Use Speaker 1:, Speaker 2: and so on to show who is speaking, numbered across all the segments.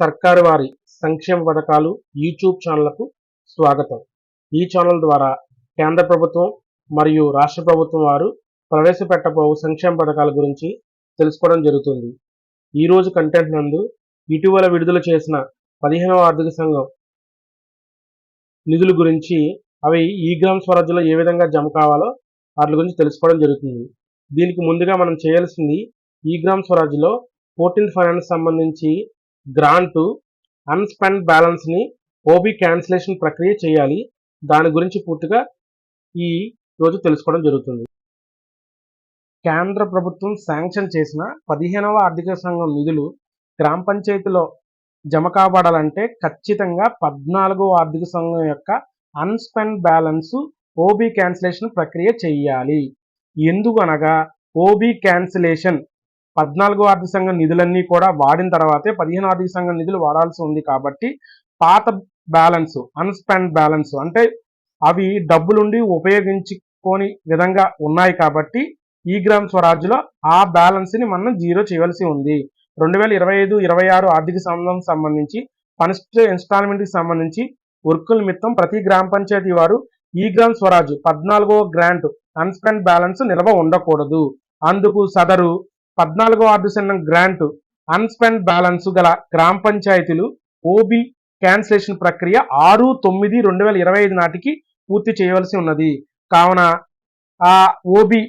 Speaker 1: సర్కారు వారి సంక్షేమ పథకాలు యూట్యూబ్ ఛానళ్ళకు స్వాగతం. ఈ ఛానల్ ద్వారా కేంద్ర ప్రభుత్వం మరియు రాష్ట్ర ప్రభుత్వం వారు ప్రవేశపెట్టబోవు సంక్షేమ పథకాల గురించి తెలుసుకోవడం జరుగుతుంది. ఈరోజు కంటెంట్ నందు ఇటీవల విడుదల చేసిన పదిహేనవ ఆర్థిక సంఘం నిధుల గురించి అవి ఈ గ్రామ స్వరాజ్యంలో ఏ విధంగా జమ కావాలో వాటి గురించి తెలుసుకోవడం జరుగుతుంది. దీనికి ముందుగా మనం చేయాల్సింది ఈ గ్రామ స్వరాజ్లో ఫోర్టీన్త్ ఫైనాన్స్ సంబంధించి గ్రాంటు అన్స్పెండ్ బ్యాలెన్స్ని ఓబీ క్యాన్సిలేషన్ ప్రక్రియ చేయాలి. దాని గురించి పూర్తిగా ఈ రోజు తెలుసుకోవడం జరుగుతుంది. కేంద్ర ప్రభుత్వం శాంక్షన్ చేసిన పదిహేనవ ఆర్థిక సంఘం నిధులు గ్రామ పంచాయతీలో జమ కాబడాలంటే ఖచ్చితంగా పద్నాలుగో ఆర్థిక సంఘం యొక్క అన్స్పెండ్ బ్యాలెన్స్ ఓబీ క్యాన్సిలేషన్ ప్రక్రియ చేయాలి. ఎందుకు అనగా ఓబీ క్యాన్సిలేషన్ పద్నాలుగో ఆర్థిక సంఘం నిధులన్నీ కూడా వాడిన తర్వాతే పదిహేను ఆర్థిక సంఘం నిధులు వాడాల్సి ఉంది కాబట్టి పాత బ్యాలెన్స్ అన్స్పెండ్ బ్యాలెన్స్ అంటే అవి డబ్బులుండి ఉపయోగించుకోని విధంగా ఉన్నాయి కాబట్టి ఈ గ్రామ స్వరాజ్యలో ఆ బ్యాలెన్స్ని మనం జీరో చేయవలసి ఉంది. రెండు వేల ఇరవై ఐదు ఇరవై ఆరు ఆర్థిక సంవత్సరం సంబంధించి ఫస్ట్ ఇన్స్టాల్మెంట్కి సంబంధించి వర్కుల నిమిత్తం ప్రతి గ్రామ పంచాయతీ వారు ఈ గ్రామ స్వరాజ్ పద్నాలుగో గ్రాంట్ అన్స్పెండ్ బ్యాలెన్స్ నిల్వ ఉండకూడదు. అందుకు సదరు పద్నాలుగో ఆర్థిక సంఘం గ్రాంట్ అన్స్పెండ్ బ్యాలెన్స్ గల గ్రామ పంచాయతీలు ఓబీ క్యాన్సిలేషన్ ప్రక్రియ ఆరు తొమ్మిది రెండు వేల ఇరవై ఐదు నాటికి పూర్తి చేయవలసి ఉన్నది. కావున ఆ ఓబీ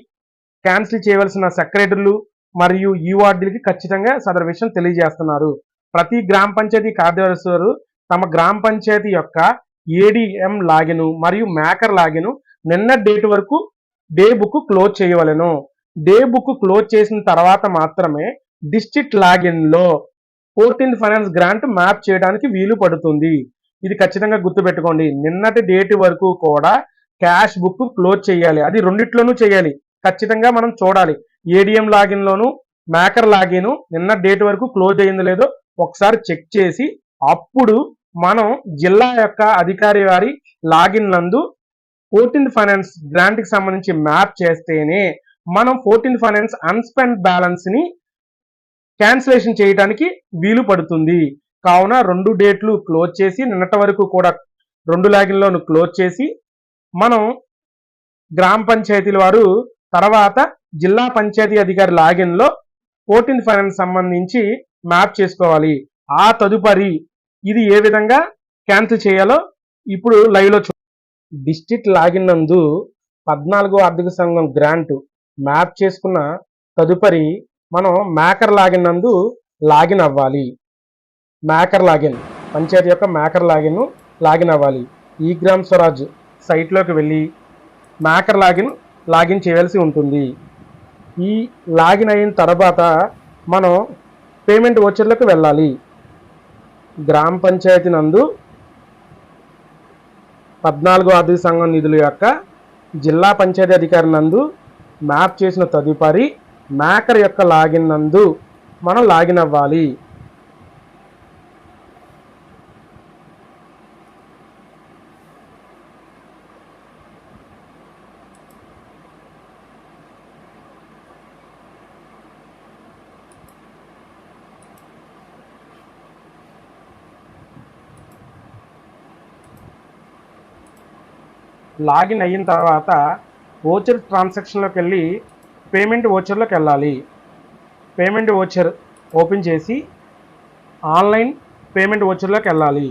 Speaker 1: క్యాన్సిల్ చేయవలసిన సెక్రటరీలు మరియు ఈవార్డులకి ఖచ్చితంగా సదరు విషయం తెలియజేస్తున్నారు. ప్రతి గ్రామ పంచాయతీ కార్యదర్శి వారు తమ గ్రామ పంచాయతీ యొక్క ఏడిఎం లాగిన్ మరియు మేకర్ లాగిన్ నిన్న డేట్ వరకు డే బుక్ క్లోజ్ చేయవలెను. డే బుక్ క్లోజ్ చేసిన తర్వాత మాత్రమే డిస్ట్రిక్ట్ లాగిన్లో ఫోర్టీన్త్ ఫైనాన్స్ గ్రాంట్ మ్యాప్ చేయడానికి వీలు పడుతుంది. ఇది ఖచ్చితంగా గుర్తుపెట్టుకోండి. నిన్నటి డేట్ వరకు కూడా క్యాష్ బుక్ క్లోజ్ చేయాలి. అది రెండిట్లోనూ చేయాలి. ఖచ్చితంగా మనం చూడాలి. ఏడిఎం లాగిన్ లోను మేకర్ లాగిన్ నిన్న డేట్ వరకు క్లోజ్ అయింది లేదో ఒకసారి చెక్ చేసి అప్పుడు మనం జిల్లా యొక్క అధికారి వారి లాగిన్ నందు ఫోర్టీన్త్ ఫైనాన్స్ గ్రాంట్కి సంబంధించి మ్యాప్ చేస్తేనే మనం ఫోర్టీన్ ఫైనాన్స్ అన్స్పెండ్ బ్యాలెన్స్ని క్యాన్సిలేషన్ చేయడానికి వీలు పడుతుంది. కావున రెండు డేట్లు క్లోజ్ చేసి నిన్నటి వరకు కూడా రెండు లాగిన్లోను క్లోజ్ చేసి మనం గ్రామ పంచాయతీల వారు తర్వాత జిల్లా పంచాయతీ అధికారి లాగిన్లో ఫోర్టీన్ ఫైనాన్స్ సంబంధించి మ్యాప్ చేసుకోవాలి. ఆ తదుపరి ఇది ఏ విధంగా క్యాన్సిల్ చేయాలో ఇప్పుడు లైవ్లో చూ డిస్టిక్ లాగిన్ నందు పద్నాలుగో ఆర్థిక సంఘం గ్రాంట్ మ్యాప్ చేసుకున్న తదుపరి మనం మేకర్ లాగిన్ నందు లాగిన్ అవ్వాలి. మేకర్ లాగిన్ పంచాయతీ యొక్క మేకర్ లాగిన్ లాగిన్ అవ్వాలి. ఈ గ్రామ్ స్వరాజ్ సైట్లోకి వెళ్ళి మేకర్ లాగిన్ లాగిన్ చేయవలసి ఉంటుంది. ఈ లాగిన్ అయిన తర్వాత మనం పేమెంట్ ఓచర్లకు వెళ్ళాలి. గ్రామ పంచాయతీ నందు పద్నాలుగో ఆర్థిక సంఘం నిధుల యొక్క జిల్లా పంచాయతీ అధికారి నందు మ్యాప్ చేసిన తదుపరి మేకర్ యొక్క లాగిన్ నందు మనం లాగిన్ అవ్వాలి. లాగిన్ అయిన తర్వాత ఓచర్ ట్రాన్సాక్షన్లోకి వెళ్ళి పేమెంట్ ఓచర్లోకి వెళ్ళాలి. పేమెంట్ ఓచర్ ఓపెన్ చేసి ఆన్లైన్ పేమెంట్ ఓచర్లోకి వెళ్ళాలి.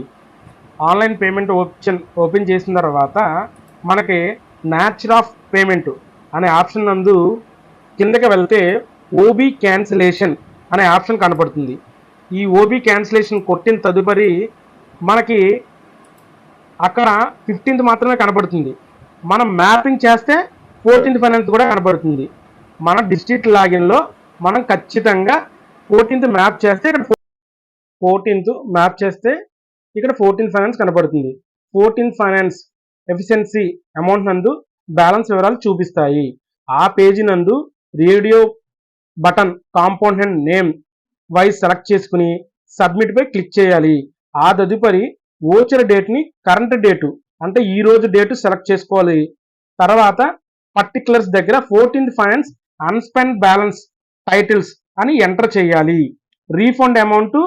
Speaker 1: ఆన్లైన్ పేమెంట్ ఓప్షన్ ఓపెన్ చేసిన తర్వాత మనకి న్యాచర్ ఆఫ్ పేమెంట్ అనే ఆప్షన్ నందు కిందకి వెళ్తే ఓబీ క్యాన్సిలేషన్ అనే ఆప్షన్ కనపడుతుంది. ఈ ఓబీ క్యాన్సిలేషన్ కొట్టిన తదుపరి మనకి అక్కడ ఫిఫ్టీన్త్ మాత్రమే కనబడుతుంది మనం మ్యాపింగ్ చేస్తే ఫోర్టీన్త్ ఫైనాన్స్ కూడా కనబడుతుంది. మన డిస్ట్రిక్ట్ లాగిన్లో మనం ఖచ్చితంగా ఫోర్టీన్త్ మ్యాప్ చేస్తే ఇక్కడ ఫోర్టీన్త్ మ్యాప్ చేస్తే ఇక్కడ ఫోర్టీన్త్ ఫైనాన్స్ కనబడుతుంది. ఫోర్టీన్త్ ఫైనాన్స్ ఎఫిషియన్సీ అమౌంట్ నందు బ్యాలెన్స్ వివరాలు చూపిస్తాయి. ఆ పేజీ నందు radio button compound name wise select చేసుకుని సబ్మిట్పై క్లిక్ చేయాలి. ఆ తదుపరి ఓచర్ డేట్ని కరెంట్ డేటు అంటే ఈ రోజు డేటు సెలెక్ట్ చేసుకోవాలి. తర్వాత పర్టికులర్స్ దగ్గర fourteenth finance unspent balance titles అని ఎంటర్ చేయాలి. రీఫండ్ అమౌంట్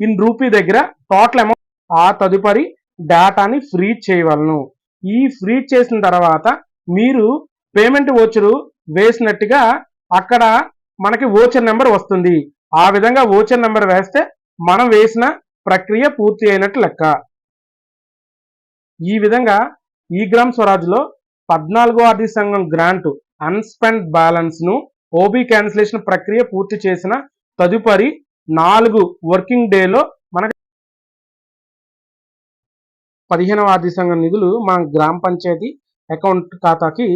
Speaker 1: ఇన్ రూపీ దగ్గర టోటల్ అమౌంట్ ఆ తదుపరి డేటాని ఫ్రీ చేయవలను. ఈ ఫ్రీ చేసిన తర్వాత మీరు పేమెంట్ ఓచరు వేసినట్టుగా అక్కడ మనకి ఓచర్ నెంబర్ వస్తుంది. ఆ విధంగా ఓచర్ నెంబర్ వేస్తే మనం వేసిన ప్రక్రియ పూర్తి అయినట్టు లెక్క. ఈ విధంగా ఈ గ్రామ్ స్వరాజ్లో పద్నాలుగో ఆర్థిక సంఘం గ్రాంట్ అన్స్పెండ్ బ్యాలెన్స్ను ఓబీ క్యాన్సిలేషన్ ప్రక్రియ పూర్తి చేసిన తదుపరి నాలుగు వర్కింగ్ డేలో మనకి పదిహేనవ ఆర్థిక సంఘం నిధులు మన గ్రామ పంచాయతీ అకౌంట్ ఖాతాకి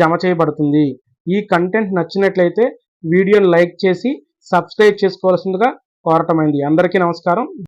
Speaker 1: జమ చేయబడుతుంది. ఈ కంటెంట్ నచ్చినట్లయితే వీడియోని లైక్ చేసి సబ్స్క్రైబ్ చేసుకోవాల్సిందిగా కోరటమైంది. అందరికీ నమస్కారం.